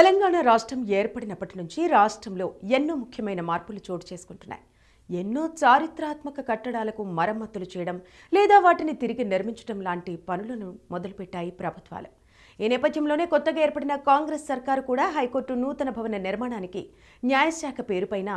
తెలంగాణ రాష్ట్రం ఏర్పడినప్పటి నుంచి రాష్ట్రంలో ఎన్నో ముఖ్యమైన మార్పులు చోటు చేసుకుంటున్నాయి. ఎన్నో చారిత్రాత్మక కట్టడాలకు మరమ్మతులు చేయడం లేదా వాటిని తిరిగి నిర్మించడం లాంటి పనులను మొదలుపెట్టాయి ప్రభుత్వాలు. ఈ నేపథ్యంలోనే కొత్తగా ఏర్పడిన కాంగ్రెస్ సర్కారు కూడా హైకోర్టు నూతన భవన నిర్మాణానికి న్యాయశాఖ పేరుపైన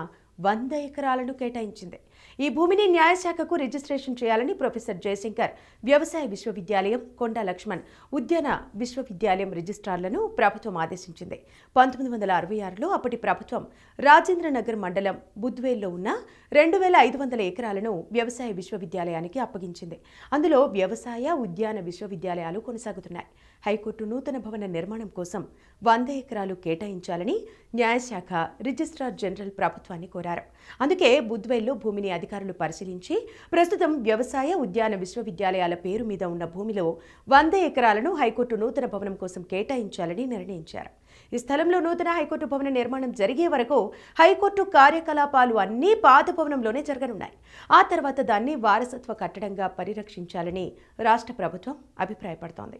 వంద ఎకరాలను కేటాయించింది. ఈ భూమిని న్యాయశాఖకు రిజిస్ట్రేషన్ చేయాలని ప్రొఫెసర్ జయశంకర్ వ్యవసాయ విశ్వవిద్యాలయం కొండా లక్ష్మణ్ ఉద్యాన విశ్వవిద్యాలయం రిజిస్ట్రార్లను ప్రభుత్వం ఆదేశించింది. పంతొమ్మిది వందల అరవై ఆరులో అప్పటి ప్రభుత్వం రాజేంద్రనగర్ మండలం బుద్వేల్లో ఉన్న రెండు వేల ఐదు వందల ఎకరాలను వ్యవసాయ విశ్వవిద్యాలయానికి అప్పగించింది. అందులో వ్యవసాయ ఉద్యాన విశ్వవిద్యాలయాలు కొనసాగుతున్నాయి. హైకోర్టు నూతన భవన నిర్మాణం కోసం వంద ఎకరాలు కేటాయించాలని న్యాయశాఖ రిజిస్ట్రార్ జనరల్ ప్రభుత్వాన్ని కోరారు. అందుకే బుద్వేల్లో భూమిని అధికారులు పరిశీలించి ప్రస్తుతం వ్యవసాయ ఉద్యాన విశ్వవిద్యాలయాల పేరు మీద ఉన్న భూమిలో వంద ఎకరాలను హైకోర్టు నూతన భవనం కోసం కేటాయించాలని నిర్ణయించారు. ఈ స్థలంలో నూతన హైకోర్టు భవన నిర్మాణం జరిగే వరకు హైకోర్టు కార్యకలాపాలు అన్నీ పాత భవనంలోనే జరగనున్నాయి. ఆ తర్వాత దాన్ని వారసత్వ కట్టడంగా పరిరక్షించాలని రాష్ట్ర ప్రభుత్వం అభిప్రాయపడుతోంది.